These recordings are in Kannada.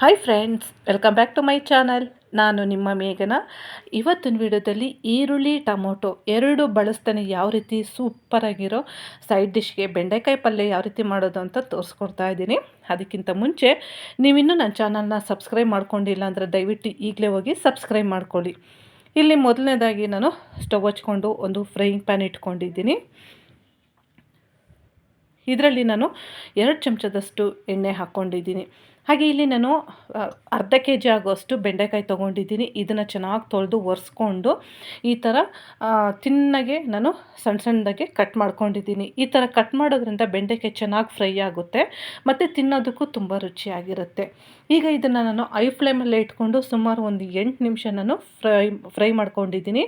Hi friends welcome back to my channel ನಾನು ನಿಮ್ಮ ಮೇಘನ. ಇವತ್ತಿನ ವಿಡಿಯೋದಲ್ಲಿ ಈರುಳ್ಳಿ, ಟೊಮೊಟೊ ಎರಡು ಬಳಸ್ತಾನೆ. ಯಾವ ರೀತಿ ಸೂಪರಾಗಿರೋ ಸೈಡ್ ಡಿಶ್ಗೆ ಬೆಂಡೆಕಾಯಿ ಪಲ್ಯ ಯಾವ ರೀತಿ ಮಾಡೋದು ಅಂತ ತೋರಿಸ್ಕೊಡ್ತಾ ಇದ್ದೀನಿ. ಅದಕ್ಕಿಂತ ಮುಂಚೆ ನೀವಿನ್ನೂ ನನ್ನ ಚಾನಲ್ನ ಸಬ್ಸ್ಕ್ರೈಬ್ ಮಾಡ್ಕೊಂಡಿಲ್ಲ ಅಂದರೆ ದಯವಿಟ್ಟು ಈಗಲೇ ಹೋಗಿ ಸಬ್ಸ್ಕ್ರೈಬ್ ಮಾಡ್ಕೊಳ್ಳಿ. ಇಲ್ಲಿ ಮೊದಲನೇದಾಗಿ ನಾನು ಸ್ಟವ್ ಹಚ್ಕೊಂಡು ಒಂದು ಫ್ರೈಯಿಂಗ್ ಪ್ಯಾನ್ ಇಟ್ಕೊಂಡಿದ್ದೀನಿ. ಇದರಲ್ಲಿ ನಾನು ಎರಡು ಚಮಚದಷ್ಟು ಎಣ್ಣೆ ಹಾಕ್ಕೊಂಡಿದ್ದೀನಿ. ಹಾಗೆ ಇಲ್ಲಿ ನಾನು ಅರ್ಧ ಕೆ ಜಿ ಆಗುವಷ್ಟು ಬೆಂಡೆಕಾಯಿ ತೊಗೊಂಡಿದ್ದೀನಿ. ಇದನ್ನು ಚೆನ್ನಾಗಿ ತೊಳೆದು ಒರೆಸ್ಕೊಂಡು ಈ ಥರ ತಿನ್ನಗೆ ನಾನು ಸಣ್ಣ ಸಣ್ಣದಾಗೆ ಕಟ್ ಮಾಡ್ಕೊಂಡಿದ್ದೀನಿ. ಈ ಥರ ಕಟ್ ಮಾಡೋದ್ರಿಂದ ಬೆಂಡೆಕಾಯಿ ಚೆನ್ನಾಗಿ ಫ್ರೈ ಆಗುತ್ತೆ, ಮತ್ತು ತಿನ್ನೋದಕ್ಕೂ ತುಂಬ ರುಚಿಯಾಗಿರುತ್ತೆ. ಈಗ ಇದನ್ನು ನಾನು ಐ ಫ್ಲೇಮಲ್ಲೇ ಇಟ್ಕೊಂಡು ಸುಮಾರು ಒಂದು ಎಂಟು ನಿಮಿಷ ನಾನು ಫ್ರೈ ಫ್ರೈ ಮಾಡ್ಕೊಂಡಿದ್ದೀನಿ.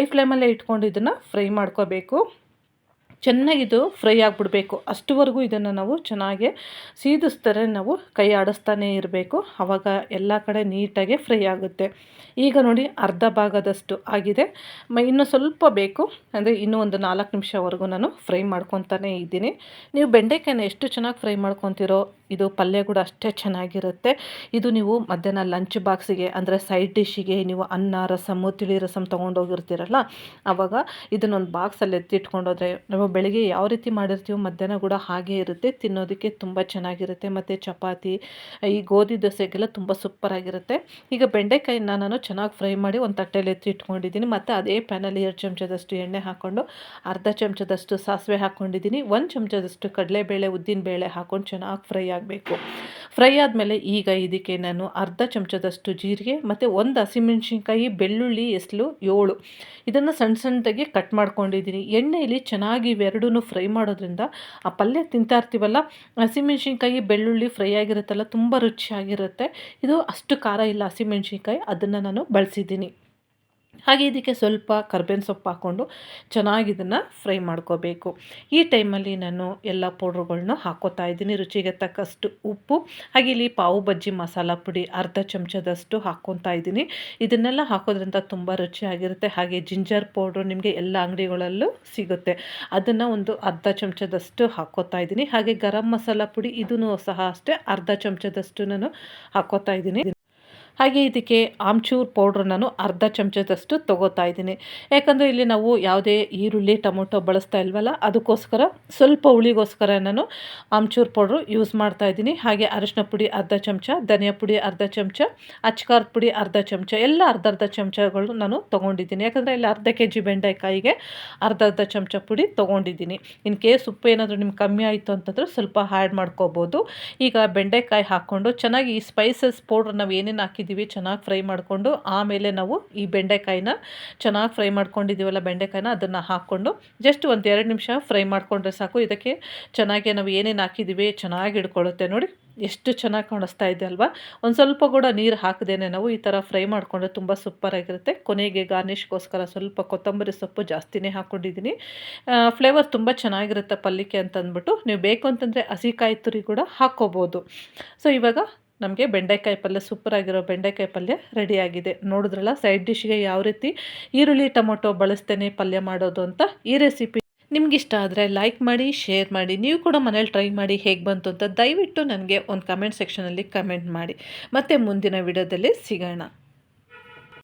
ಐ ಫ್ಲೇಮಲ್ಲೇ ಇಟ್ಕೊಂಡು ಇದನ್ನು ಫ್ರೈ ಮಾಡ್ಕೋಬೇಕು. ಚೆನ್ನಾಗಿದು ಫ್ರೈ ಆಗಿಬಿಡಬೇಕು. ಅಷ್ಟುವರೆಗೂ ಇದನ್ನು ನಾವು ಚೆನ್ನಾಗಿ ಸೀದಿಸ್ತಾರೆ, ನಾವು ಕೈ ಆಡಿಸ್ತಾನೇ ಇರಬೇಕು. ಆವಾಗ ಎಲ್ಲ ಕಡೆ ನೀಟಾಗಿ ಫ್ರೈ ಆಗುತ್ತೆ. ಈಗ ನೋಡಿ ಅರ್ಧ ಭಾಗದಷ್ಟು ಆಗಿದೆ. ಮ, ಇನ್ನೂ ಸ್ವಲ್ಪ ಬೇಕು. ಅಂದರೆ ಇನ್ನೂ ಒಂದು ನಾಲ್ಕು ನಿಮಿಷವರೆಗೂ ನಾನು ಫ್ರೈ ಮಾಡ್ಕೊತಾನೆ ಇದ್ದೀನಿ. ನೀವು ಬೆಂಡೆಕಾಯಿನ ಎಷ್ಟು ಚೆನ್ನಾಗಿ ಫ್ರೈ ಮಾಡ್ಕೊತಿರೋ, ಇದು ಪಲ್ಯ ಕೂಡ ಅಷ್ಟೇ ಚೆನ್ನಾಗಿರುತ್ತೆ. ಇದು ನೀವು ಮಧ್ಯಾಹ್ನ ಲಂಚ್ ಬಾಕ್ಸಿಗೆ, ಅಂದರೆ ಸೈಡ್ ಡಿಶ್ಶಿಗೆ ನೀವು ಅನ್ನ ರಸಮು ತಿಳಿ ರಸಮ್ ತೊಗೊಂಡೋಗಿರ್ತೀರಲ್ಲ ಆವಾಗ ಇದನ್ನೊಂದು ಬಾಕ್ಸಲ್ಲಿ ಎತ್ತಿಟ್ಕೊಂಡೋದ್ರೆ ಬೆಳಗ್ಗೆ ಯಾವ ರೀತಿ ಮಾಡಿರ್ತೀವೋ ಮಧ್ಯಾಹ್ನ ಕೂಡ ಹಾಗೆ ಇರುತ್ತೆ. ತಿನ್ನೋದಕ್ಕೆ ತುಂಬ ಚೆನ್ನಾಗಿರುತ್ತೆ. ಮತ್ತು ಚಪಾತಿ, ಈ ಗೋಧಿ ದೋಸೆಗೆಲ್ಲ ತುಂಬ ಸೂಪರಾಗಿರುತ್ತೆ. ಈಗ ಬೆಂಡೆಕಾಯಿನ ನಾನು ಚೆನ್ನಾಗಿ ಫ್ರೈ ಮಾಡಿ ಒಂದು ತಟ್ಟೆಯಲ್ಲಿ ಎತ್ತಿ ಇಟ್ಕೊಂಡಿದ್ದೀನಿ. ಮತ್ತು ಅದೇ ಪ್ಯಾನಲ್ಲಿ ಎರಡು ಚಮಚದಷ್ಟು ಎಣ್ಣೆ ಹಾಕ್ಕೊಂಡು, ಅರ್ಧ ಚಮಚದಷ್ಟು ಸಾಸಿವೆ ಹಾಕ್ಕೊಂಡಿದ್ದೀನಿ. ಒಂದು ಚಮಚದಷ್ಟು ಕಡಲೆಬೇಳೆ, ಉದ್ದಿನಬೇಳೆ ಹಾಕ್ಕೊಂಡು ಚೆನ್ನಾಗಿ ಫ್ರೈ ಆಗಬೇಕು. ಫ್ರೈ ಆದಮೇಲೆ ಈಗ ಇದಕ್ಕೆ ನಾನು ಅರ್ಧ ಚಮಚದಷ್ಟು ಜೀರಿಗೆ ಮತ್ತು ಒಂದು ಹಸಿಮೆಣಸಿನ್ಕಾಯಿ, ಬೆಳ್ಳುಳ್ಳಿ ಎಸ್ಲು ಏಳು. ಇದನ್ನು ಸಣ್ಣ ಸಣ್ಣದಾಗಿ ಕಟ್ ಮಾಡ್ಕೊಂಡಿದ್ದೀನಿ. ಎಣ್ಣೆಯಲ್ಲಿ ಚೆನ್ನಾಗಿ ಇವೆರಡೂ ಫ್ರೈ ಮಾಡೋದ್ರಿಂದ ಆ ಪಲ್ಯ ತಿಂತಾ ಇರ್ತೀವಲ್ಲ, ಹಸಿಮೆಣ್ಸಿನ್ಕಾಯಿ, ಬೆಳ್ಳುಳ್ಳಿ ಫ್ರೈ ಆಗಿರುತ್ತಲ್ಲ, ತುಂಬ ರುಚಿಯಾಗಿರುತ್ತೆ. ಇದು ಅಷ್ಟು ಖಾರ ಇಲ್ಲ ಹಸಿಮೆಣ್ಸಿನ್ಕಾಯಿ, ಅದನ್ನು ನಾನು ಬಳಸಿದ್ದೀನಿ. ಹಾಗೆ ಇದಕ್ಕೆ ಸ್ವಲ್ಪ ಕರ್ಬೇವಿನ ಸೊಪ್ಪು ಹಾಕ್ಕೊಂಡು ಚೆನ್ನಾಗಿ ಇದನ್ನು ಫ್ರೈ ಮಾಡ್ಕೋಬೇಕು. ಈ ಟೈಮಲ್ಲಿ ನಾನು ಎಲ್ಲ ಪೌಡ್ರುಗಳನ್ನ ಹಾಕೋತಾ ಇದ್ದೀನಿ. ರುಚಿಗೆ ತಕ್ಕಷ್ಟು ಉಪ್ಪು, ಹಾಗೆ ಇಲ್ಲಿ ಪಾವು ಬಜ್ಜಿ ಮಸಾಲ ಪುಡಿ ಅರ್ಧ ಚಮಚದಷ್ಟು ಹಾಕ್ಕೊತಾ ಇದ್ದೀನಿ. ಇದನ್ನೆಲ್ಲ ಹಾಕೋದ್ರಿಂದ ತುಂಬ ರುಚಿಯಾಗಿರುತ್ತೆ. ಹಾಗೆ ಜಿಂಜರ್ ಪೌಡ್ರು ನಿಮಗೆ ಎಲ್ಲ ಅಂಗಡಿಗಳಲ್ಲೂ ಸಿಗುತ್ತೆ. ಅದನ್ನು ಒಂದು ಅರ್ಧ ಚಮಚದಷ್ಟು ಹಾಕೋತಾ ಇದ್ದೀನಿ. ಹಾಗೆ ಗರಂ ಮಸಾಲ ಪುಡಿ ಇದೂ ಸಹ ಅಷ್ಟೇ ಅರ್ಧ ಚಮಚದಷ್ಟು ನಾನು ಹಾಕೋತಾ ಇದ್ದೀನಿ. ಹಾಗೆ ಇದಕ್ಕೆ ಆಮ್ಚೂರ್ ಪೌಡ್ರ್ ನಾನು ಅರ್ಧ ಚಮಚದಷ್ಟು ತೊಗೋತಾ ಇದ್ದೀನಿ. ಯಾಕಂದರೆ ಇಲ್ಲಿ ನಾವು ಯಾವುದೇ ಈರುಳ್ಳಿ, ಟೊಮೊಟೊ ಬಳಸ್ತಾ ಇಲ್ವಲ್ಲ, ಅದಕ್ಕೋಸ್ಕರ ಸ್ವಲ್ಪ ಹುಳಿಗೋಸ್ಕರ ನಾನು ಆಮ್ಚೂರ್ ಪೌಡ್ರು ಯೂಸ್ ಮಾಡ್ತಾ ಇದ್ದೀನಿ. ಹಾಗೆ ಅರಿಶಿನ ಪುಡಿ ಅರ್ಧ ಚಮಚ, ಧನಿಯಾ ಪುಡಿ ಅರ್ಧ ಚಮಚ ಅಚ್ಕಾರದ ಪುಡಿ ಅರ್ಧ ಚಮಚ, ಎಲ್ಲ ಅರ್ಧ ಅರ್ಧ ಚಮಚಗಳು ನಾನು ತೊಗೊಂಡಿದ್ದೀನಿ. ಯಾಕಂದರೆ ಇಲ್ಲಿ ಅರ್ಧ ಕೆ ಜಿ ಬೆಂಡೆಕಾಯಿಗೆ ಅರ್ಧ ಅರ್ಧ ಚಮಚ ಪುಡಿ ತೊಗೊಂಡಿದ್ದೀನಿ. ಇನ್ ಕೇಸ್ ಉಪ್ಪು ಏನಾದರೂ ನಿಮ್ಗೆ ಕಮ್ಮಿ ಆಯಿತು ಅಂತಂದ್ರೆ ಸ್ವಲ್ಪ ಆ್ಯಡ್ ಮಾಡ್ಕೋಬೋದು. ಈಗ ಬೆಂಡೆಕಾಯಿ ಹಾಕ್ಕೊಂಡು ಚೆನ್ನಾಗಿ ಈ ಸ್ಪೈಸಸ್ ಪೌಡ್ರ್ ನಾವು ಏನೇನು ಹಾಕಿ ಹಾಕಿದ್ದೀವಿ, ಚೆನ್ನಾಗಿ ಫ್ರೈ ಮಾಡಿಕೊಂಡು, ಆಮೇಲೆ ನಾವು ಈ ಬೆಂಡೆಕಾಯಿನ ಚೆನ್ನಾಗಿ ಫ್ರೈ ಮಾಡ್ಕೊಂಡಿದ್ದೀವಲ್ಲ ಬೆಂಡೆಕಾಯಿನ, ಅದನ್ನು ಹಾಕ್ಕೊಂಡು ಜಸ್ಟ್ ಒಂದು ಎರಡು ನಿಮಿಷ ಫ್ರೈ ಮಾಡಿಕೊಂಡ್ರೆ ಸಾಕು. ಇದಕ್ಕೆ ಚೆನ್ನಾಗಿ ನಾವು ಏನೇನು ಹಾಕಿದ್ದೀವಿ ಚೆನ್ನಾಗಿ ಹಿಡ್ಕೊಳ್ಳುತ್ತೆ ನೋಡಿ. ಎಷ್ಟು ಚೆನ್ನಾಗಿ ಕಾಣಿಸ್ತಾ ಇದೆ ಅಲ್ವಾ? ಒಂದು ಸ್ವಲ್ಪ ಕೂಡ ನೀರು ಹಾಕದೇನೆ ನಾವು ಈ ಥರ ಫ್ರೈ ಮಾಡಿಕೊಂಡ್ರೆ ತುಂಬ ಸೂಪರಾಗಿರುತ್ತೆ ಕೊನೆಗೆ ಗಾರ್ನಿಷ್ಗೋಸ್ಕರ ಸ್ವಲ್ಪ ಕೊತ್ತಂಬರಿ ಸೊಪ್ಪು ಜಾಸ್ತಿನೇ ಹಾಕ್ಕೊಂಡಿದ್ದೀನಿ ಫ್ಲೇವರ್ ತುಂಬ ಚೆನ್ನಾಗಿರುತ್ತೆ ಪಲ್ಯಕ್ಕೆ ಅಂತಂದ್ಬಿಟ್ಟು. ನೀವು ಬೇಕು ಅಂತಂದರೆ ಹಸಿಕಾಯಿ ತುರಿ ಕೂಡ ಹಾಕ್ಕೋಬೋದು. ಸೊ ಇವಾಗ ನಮಗೆ ಬೆಂಡೆಕಾಯಿ ಪಲ್ಯ ಸೂಪರಾಗಿರೋ ಬೆಂಡೆಕಾಯಿ ಪಲ್ಯ ರೆಡಿಯಾಗಿದೆ ನೋಡಿದ್ರಲ್ಲ ಸೈಡ್ ಡಿಶ್ಗೆ ಯಾವ ರೀತಿ ಈರುಳ್ಳಿ, ಟೊಮೊಟೊ ಬಳಸ್ತೇನೆ, ಪಲ್ಯ ಮಾಡೋದು ಅಂತ ಈ ರೆಸಿಪಿ ನಿಮ್ಗಿಷ್ಟ ಆದರೆ ಲೈಕ್ ಮಾಡಿ ಶೇರ್ ಮಾಡಿ. ನೀವು ಕೂಡ ಮನೇಲಿ ಟ್ರೈ ಮಾಡಿ ಹೇಗೆ ಬಂತು ಅಂತ ದಯವಿಟ್ಟು ನನಗೆ ಒಂದು ಕಮೆಂಟ್ ಸೆಕ್ಷನಲ್ಲಿ ಕಮೆಂಟ್ ಮಾಡಿ. ಮತ್ತು ಮುಂದಿನ ವಿಡಿಯೋದಲ್ಲಿ ಸಿಗೋಣ.